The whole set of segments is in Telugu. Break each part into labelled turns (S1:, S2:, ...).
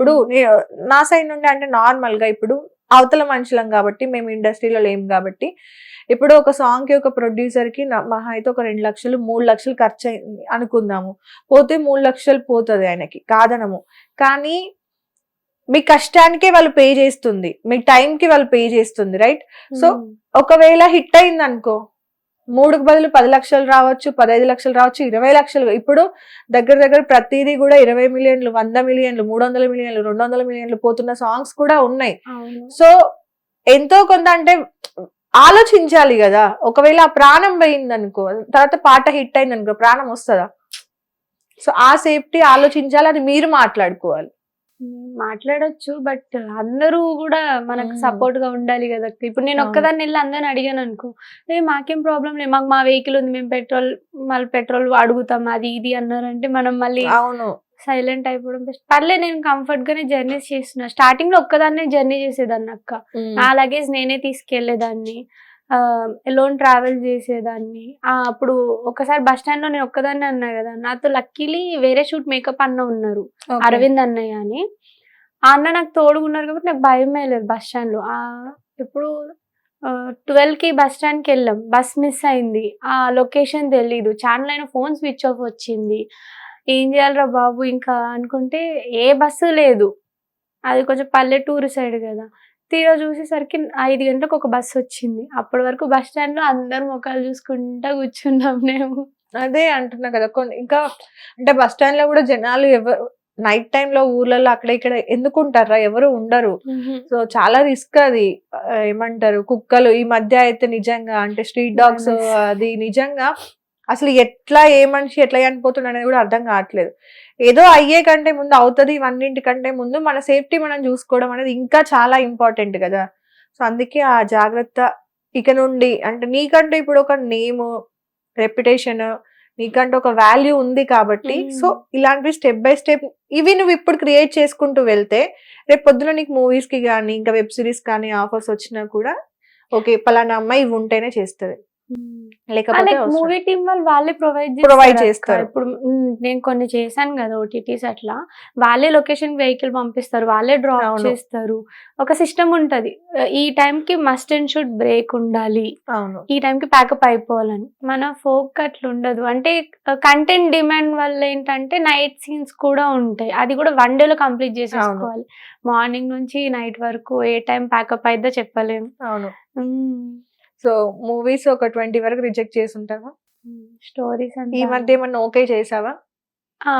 S1: ఇప్పుడు నే- సైడ్ నుండి అంటే నార్మల్గా ఇప్పుడు అవతల మనుషులం కాబట్టి మేము ఇండస్ట్రీలో లేం కాబట్టి ఇప్పుడు ఒక సాంగ్కి ఒక ప్రొడ్యూసర్కి మహా అయితే ఒక రెండు లక్షలు మూడు లక్షలు ఖర్చు అయింది అనుకుందాము. పోతే మూడు లక్షలు పోతుంది ఆయనకి కాదనము. కానీ మీ కష్టానికే వాళ్ళు పే చేస్తుంది. మీ time కి వాళ్ళు పే చేస్తుంది రైట్ సో ఒకవేళ హిట్ అయింది అనుకో మూడుకు బదులు పది లక్షలు రావచ్చు పదహైదు లక్షలు రావచ్చు ఇరవై లక్షలు. ఇప్పుడు దగ్గర దగ్గర ప్రతిదీ కూడా ఇరవై మిలియన్లు వంద మిలియన్లు మూడు వందల మిలియన్లు రెండు వందల మిలియన్లు పోతున్న సాంగ్స్ కూడా ఉన్నాయి. సో ఎంతో కొంత అంటే ఆలోచించాలి కదా. ఒకవేళ ఆ ప్రాణం పోయింది అనుకో తర్వాత పాట హిట్ అయింది అనుకో ప్రాణం వస్తుందా? సో ఆ సేఫ్టీ ఆలోచించాలి అది మీరు మాట్లాడుకోవాలి.
S2: మాట్లాడొచ్చు బట్ అందరూ కూడా మనకు. సపోర్ట్గా ఉండాలి కదా. ఇప్పుడు నేను. ఒక్కదాన్ని వెళ్ళి అందరిని అడిగాను అనుకో ఏ మాకేం ప్రాబ్లం లేదు మాకు మా వెహికల్ ఉంది మేము పెట్రోల్ మళ్ళీ పెట్రోల్ అడుగుతాం అది ఇది అన్నారంటే మనం మళ్ళీ
S1: అవును
S2: సైలెంట్ అయిపోవడం బెస్ట్ పర్లే నేను కంఫర్ట్ గానే జర్నీస్ చేస్తున్నా స్టార్టింగ్లో ఒక్కదాన్నే జర్నీ చేసేదాన్ని అక్క. నా లగేజ్ నేనే తీసుకెళ్ళేదాన్ని ఎలోన్ ట్రావెల్ చేసేదాన్ని. అప్పుడు ఒకసారి బస్ స్టాండ్లో నేను ఒక్కదాన్ని అన్నా కదా నాతో లక్కీలీ వేరే షూట్ మేకప్ అన్న ఉన్నారు. అరవింద్ అన్నయ్య అని. ఆ అన్న నాకు తోడుగున్నారు కాబట్టి నాకు భయమే లేదు బస్ స్టాండ్లో. ఆ ఇప్పుడు ట్వెల్వ్కి బస్ స్టాండ్కి వెళ్ళాం. బస్ మిస్ అయింది. ఆ లొకేషన్ తెలీదు. ఛానల్ అయిన ఫోన్ స్విచ్ ఆఫ్ వచ్చింది. ఏం చేయాలరా బాబు ఇంకా అనుకుంటే ఏ బస్సు లేదు. అది కొంచెం పల్లెటూరు సైడ్ కదా. తీరా చూసేసరికి ఐదు గంటలకు ఒక బస్సు వచ్చింది. అప్పటి వరకు బస్ స్టాండ్లో అందరు ముఖాలు చూసుకుంటా కూర్చున్నాం మేము.
S1: అదే అంటున్నా కదా కొన్ని ఇంకా అంటే బస్ స్టాండ్లో కూడా జనాలు ఎవరు నైట్ టైం లో ఊర్లలో అక్కడ ఇక్కడ ఎందుకు ఉంటారా ఎవరు ఉండరు. సో చాలా రిస్క్ అది. ఏమంటారు? కుక్కలు ఈ మధ్య అయితే నిజంగా అంటే స్ట్రీట్ డాగ్స్. అది నిజంగా అసలు ఎట్లా ఏ మనిషి ఎట్లా చనిపోతుంది అనేది కూడా అర్థం కావట్లేదు. ఏదో అయ్యే కంటే ముందు అవుతుంది ఇవన్నింటి కంటే ముందు మన సేఫ్టీ మనం చూసుకోవడం అనేది ఇంకా చాలా ఇంపార్టెంట్ కదా. సో అందుకే ఆ జాగ్రత్త ఇక నుండి అంటే నీకంటూ ఇప్పుడు ఒక నేమ్ రెప్యుటేషన్ నీకంటూ ఒక వాల్యూ ఉంది కాబట్టి. సో ఇలాంటివి స్టెప్ బై స్టెప్ ఇవి నువ్వు ఇప్పుడు క్రియేట్ చేసుకుంటూ వెళ్తే రేపు పొద్దున నీకు మూవీస్కి కానీ ఇంకా వెబ్ సిరీస్ కానీ ఆఫర్స్ వచ్చినా కూడా ఓకే పలానా అమ్మాయి ఇవి ఉంటేనే చేస్తుంది. లేకపోతే
S2: మూవీ టీం వాళ్ళు వాళ్ళే ప్రొవైడ్
S1: Provide చేస్తారు.
S2: ఇప్పుడు నేను కొన్ని చేశాను కదా ఓటీటీస్ అట్లా. వాళ్ళే లొకేషన్ వెహికల్ పంపిస్తారు వాళ్ళే డ్రాప్. చేస్తారు. ఒక సిస్టమ్ ఉంటది. ఈ టైం కి మస్ట్ అండ్ షుడ్ బ్రేక్ ఉండాలి. ఈ టైం కి ప్యాకప్ అయిపోవాలని. మన ఫోక్ అట్లా ఉండదు. అంటే కంటెంట్ డిమాండ్ వల్ల ఏంటంటే నైట్ సీన్స్ కూడా ఉంటాయి. అది కూడా వన్ డే లో కంప్లీట్ చేసేసుకోవాలి. మార్నింగ్ నుంచి నైట్ వరకు ఏ టైం ప్యాకప్ అయిద్దో చెప్పలేము
S1: అవును. సో మూవీస్ ఒక ట్వంటీ వరకు రిజెక్ట్ చేసి ఉంటావా
S2: స్టోరీస్
S1: ఈ మధ్య ఏమన్నా ఓకే చేసావా?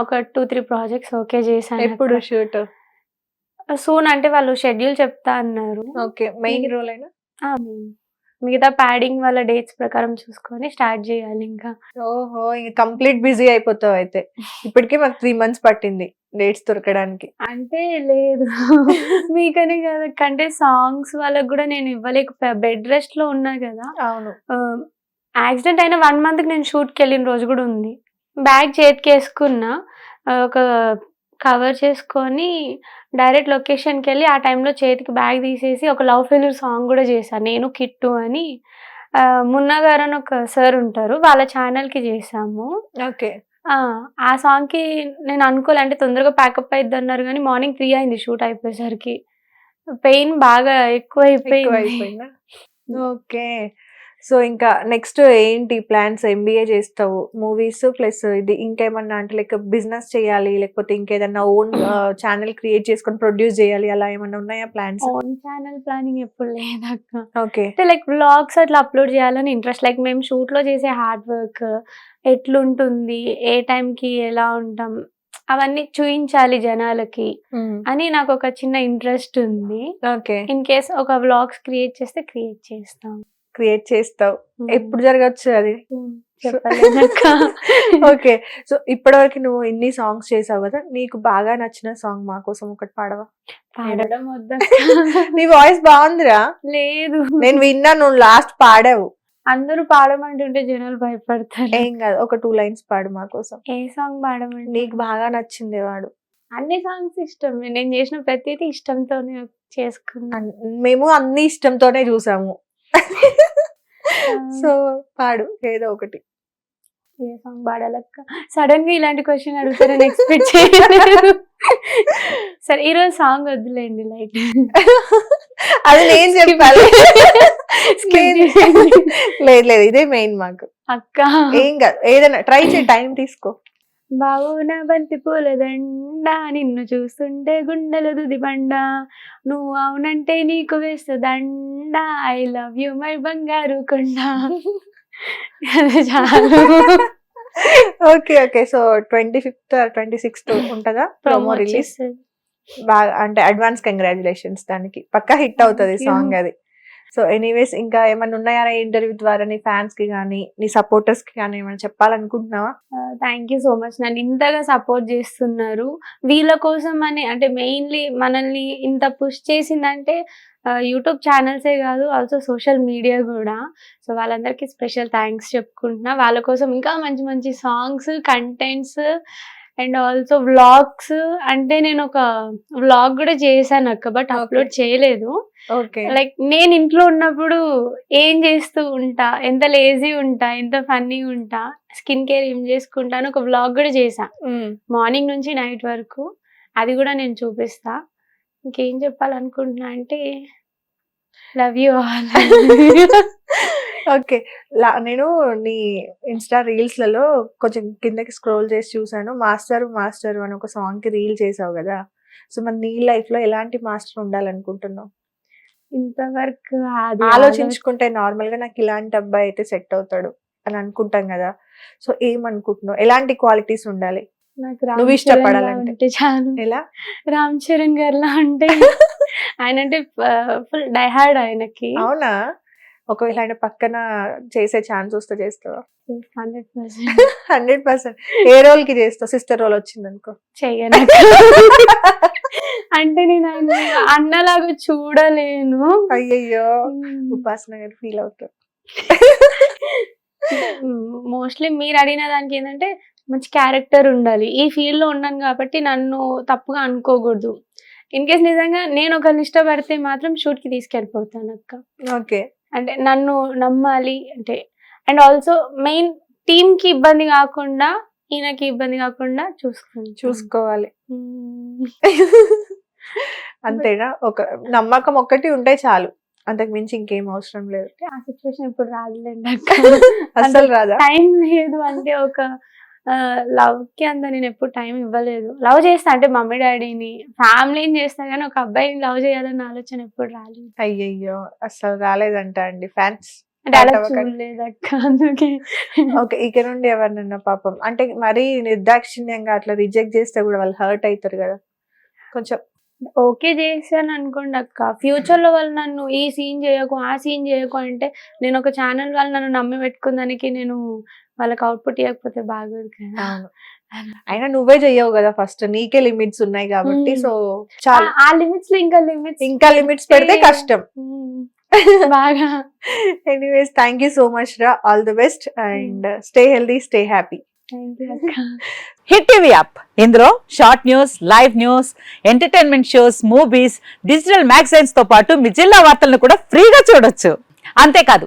S2: ఒక టూ త్రీ ప్రాజెక్ట్స్ ఓకే చేశాను
S1: ఎప్పుడు షూట్?
S2: సూన్ అంటే వాళ్ళు షెడ్యూల్ చెప్తా అన్నారు.
S1: ఓకే మెయిన్ రోల్ అయినా
S2: మిగతా ప్యాడింగ్ వాళ్ళ డేట్స్ ప్రకారం చూసుకొని స్టార్ట్ చేయాలి ఇంకా.
S1: ఓహో ఇంక కంప్లీట్ బిజీ అయిపోతావు అయితే. ఇప్పటికే మాకు త్రీ మంత్స్ పట్టింది డేట్స్ దొరకడానికి.
S2: అంటే లేదు. మీకనే కదా అంటే సాంగ్స్ వాళ్ళకి కూడా నేను ఇవ్వలేకపోయా బెడ్ రెస్ట్లో ఉన్నా కదా.
S1: అవును.
S2: యాక్సిడెంట్ అయిన వన్ మంత్కి నేను షూట్కి వెళ్ళిన రోజు కూడా ఉంది. బ్యాగ్ చేతికి వేసుకున్నా ఒక కవర్ చేసుకొని డైరెక్ట్ లొకేషన్కి వెళ్ళి ఆ టైంలో చేతికి బ్యాగ్ తీసేసి ఒక లవ్ ఫెయిల్యూర్ సాంగ్ కూడా చేశాను నేను కిట్టు అని. మున్నా గారు అని ఒక సార్ ఉంటారు. వాళ్ళ ఛానల్కి చేసాము
S1: ఓకే.
S2: ఆ, సాంగ్కి నేను అనుకోలే. అంటే తొందరగా ప్యాకప్ అయిద్ది అన్నారు కానీ మార్నింగ్ త్రీ అయింది షూట్ అయిపోయేసరికి. పెయిన్ బాగా ఎక్కువ అయిపోయిందా
S1: ఓకే. సో ఇంకా నెక్స్ట్ ఏంటి ప్లాన్స్ ఎంబీఏ చేస్తావు? మూవీస్ ప్లస్ ఇది ఇంకేమన్నా అంటే లైక్ బిజినెస్ చేయాలి లేకపోతే ఇంకేదన్నా ఓన్ ఛానల్ క్రియేట్ చేసుకొని ప్రొడ్యూస్ చేయాలి అలా ఏమన్నా ఉన్నాయా ప్లాన్స్
S2: ఓన్ ఛానల్ ప్లానింగ్ ఎప్పుడు లేదక్క.
S1: ఓకే
S2: అంటే లైక్ వ్లాగ్స్ అట్లా అప్లోడ్ చేయాలని ఇంట్రెస్ట్ లైక్ మేము షూట్లో చేసే హార్డ్ వర్క్ ఎట్లుంటుంది ఏ time కి ఎలా ఉంటాం అవన్నీ చూపించాలి జనాలకి అని నాకు ఒక చిన్న ఇంట్రెస్ట్ ఉంది.
S1: ఓకే
S2: ఇన్ కేస్ ఒక వ్లాగ్స్ క్రియేట్ చేస్తే క్రియేట్ చేస్తాం.
S1: క్రియేట్ చేస్తావు. ఎప్పుడు జరగచ్చు అది? ఓకే. సో ఇప్పటివరకు నువ్వు ఇన్ని సాంగ్స్ చేసావు కదా నీకు బాగా నచ్చిన సాంగ్ మా కోసం ఒకటి పాడవా?
S2: పాడడం వద్దా
S1: నీ వాయిస్ బాగుందిరా.
S2: లేదు.
S1: నేను విన్నా నువ్వు లాస్ట్ పాడావు.
S2: అందరూ పాడమంటుంటే జనాలు భయపడతారు.
S1: ఏం కాదు ఒక టూ లైన్స్ పాడు మా కోసం.
S2: ఏ సాంగ్ పాడమంటే
S1: నీకు బాగా నచ్చింది వాడు.
S2: అన్ని సాంగ్స్ ఇష్టం నేను చేసిన ప్రతిదీ ఇష్టంతోనే చేసుకున్నాను
S1: మేము అన్ని ఇష్టంతోనే చూసాము. సో పాడు. ఏదో ఒకటి.
S2: ఏ సాంగ్ పాడాలక్క? సడన్గా ఇలాంటి క్వశ్చన్ అడుగుతారని ఎక్స్పెక్ట్ చేయలేదు. సరే ఈరోజు సాంగ్ వద్దులేండి లైట్
S1: అది నేను చెప్పాలి. లేదు లేదు ఇదే మెయిన్ మాకు.
S2: అక్క.
S1: ఏం కాదు ఏదైనా ట్రై చేయి టైం తీసుకో.
S2: బావున బంతి పూల దండ నిన్ను చూస్తుంటే గుండెలు దుది బండ నువ్వు అవునంటే నీకు వేస్తా దండ ఐ లవ్ యు మై బంగారు కొండ. చాలు.
S1: Okay okay. So twenty fifth twenty sixth ఉంటుందా ప్రోమో రిలీజ్? బాగా అంటే అడ్వాన్స్ కంగ్రాచులేషన్స్ దానికి. పక్కా హిట్ అవుతుంది. సాంగ్ అది. సో ఎనీవేస్ ఇంకా ఏమైనా ఉన్నాయా ఇంటర్వ్యూ ద్వారా? నీ ఫ్యాన్స్కి కానీ నీ సపోర్టర్స్కి కానీ ఏమైనా చెప్పాలనుకుంటున్నావా?
S2: థ్యాంక్ యూ సో మచ్ నన్ను ఇంతగా సపోర్ట్ చేస్తున్నారు. వీళ్ళ కోసం అని అంటే మెయిన్లీ మనల్ని ఇంత పుష్ చేసిందంటే యూట్యూబ్ ఛానల్సే కాదు ఆల్సో సోషల్ మీడియా కూడా. సో వాళ్ళందరికీ స్పెషల్ థ్యాంక్స్ చెప్పుకుంటున్నా. వాళ్ళ కోసం ఇంకా మంచి మంచి songs contents and also vlogs అంటే నేను ఒక వ్లాగ్ కూడా చేశాను అక్క బట్. అప్లోడ్ చేయలేదు.
S1: ఓకే.
S2: లైక్ నేను ఇంట్లో ఉన్నప్పుడు ఏం చేస్తూ ఉంటా ఎంత లేజీ ఉంటా ఎంత ఫన్నీ ఉంటా స్కిన్ కేర్ ఏం చేసుకుంటాను ఒక వ్లాగ్ కూడా చేసా మార్నింగ్ నుంచి నైట్ వరకు అది కూడా నేను చూపిస్తా. ఇంకేం చెప్పాలనుకుంటున్నా అంటే లవ్ యూ ఆల్.
S1: ఓకే. నేను నీ ఇన్స్టా రీల్స్లలో కొంచెం కిందకి స్క్రోల్ చేసి చూసాను. మాస్టర్ మాస్టర్ అని ఒక సాంగ్కి రీల్ చేసావు కదా! సో మరి నీ లైఫ్లో ఎలాంటి మాస్టర్ ఉండాలనుకుంటున్నావు?
S2: ఇంతవరకు
S1: ఆలోచించుకుంటే నార్మల్గా నాకు ఇలాంటి అబ్బాయి అయితే సెట్ అవుతాడు అని అనుకుంటాం కదా! సో ఏమనుకుంటున్నావు? ఎలాంటి క్వాలిటీస్ ఉండాలి?
S2: నాకు
S1: నువ్వు ఇష్టపడాలంటే.
S2: చాలు.
S1: ఎలా?
S2: రామ్ చరణ్ గారిలా అంటే ఆయన అంటే ఫుల్ డైహార్డ్ ఆయనకి.
S1: అవునా? ఒకవేళ ఆయన పక్కన చేసే ఛాన్స్ వస్తే చేస్తావా?
S2: Hundred percent
S1: hundred percent. ఏ రోల్కి చేస్తావు? సిస్టర్ రోల్ వచ్చింది అనుకో.
S2: చెయ్యను. అంటే నేను ఆయన అన్నలాగా చూడలేను.
S1: అయ్యయ్యో. ఉపాసన గారు ఫీల్ అవుతారు.
S2: మోస్ట్లీ మీరు అడిగిన దానికి ఏంటంటే మంచి క్యారెక్టర్ ఉండాలి. ఈ ఫీల్డ్లో ఉన్నాను కాబట్టి నన్ను తప్పుగా అనుకోకూడదు. ఇన్ కేస్ నిజంగా నేను ఒకరిని ఇష్టపడితే మాత్రం షూట్కి తీసుకెళ్ళిపోతాను అక్క.
S1: ఓకే.
S2: అంటే నన్ను నమ్మాలి అంటే అండ్ ఆల్సో మెయిన్ టీమ్కి ఇబ్బంది కాకుండా ఈయనకి ఇబ్బంది కాకుండా చూసుకుంటాను
S1: చూసుకోవాలి. అంతేనా? ఒక నమ్మకం ఒక్కటి ఉంటే చాలు. అంతకు మించి ఇంకేం అవసరం లేదు.
S2: ఆ సిచ్యువేషన్ ఇప్పుడు రాదులేండి
S1: అస్సలు రాదా?
S2: టైం లేదు అంటే ఒక లవ్కి అంత నేను ఎప్పుడు టైం ఇవ్వలేదు. లవ్ చేస్తా అంటే మమ్మీ డాడీని ఫ్యామిలీని చేస్తా కానీ ఒక అబ్బాయిని లవ్ చేయాలన్న ఆలోచన ఎప్పుడు రాలేదు.
S1: అయ్యయ్యో! అస్సలు రాలేదంట అండి. ఫ్యాన్స్ ఓకే ఇక నుండి ఎవరినన్నా పాపం. అంటే మరీ నిర్దాక్షిణ్యంగా అట్లా రిజెక్ట్ చేస్తే కూడా వాళ్ళు హర్ట్ అవుతారు కదా. కొంచెం
S2: ఓకే చేశాను అనుకోండి అక్క. ఫ్యూచర్లో వాళ్ళు నన్ను ఈ సీన్ చేయకు ఆ సీన్ చేయకు అంటే నేను ఒక ఛానల్ వాళ్ళు నన్ను నమ్మి పెట్టుకుందానికి నేను వాళ్ళకి అవుట్పుట్ ఇవ్వకపోతే బాగోదు కదా.
S1: అయినా నువ్వే చెయ్యవు కదా ఫస్ట్ నీకే లిమిట్స్ ఉన్నాయి కాబట్టి. సో చాలు.
S2: ఆ లిమిట్స్లో ఇంకా లిమిట్స్
S1: ఇంకా లిమిట్స్ పెడితే కష్టం.
S2: బాగా.
S1: Anyways thank you so much రా all the best and stay healthy stay happy
S3: hit TV app ఇందులో short news live news entertainment shows movies digital మ్యాగజైన్స్తో పాటు మీ జిల్లా వార్తలను కూడా ఫ్రీగా చూడొచ్చు. అంతేకాదు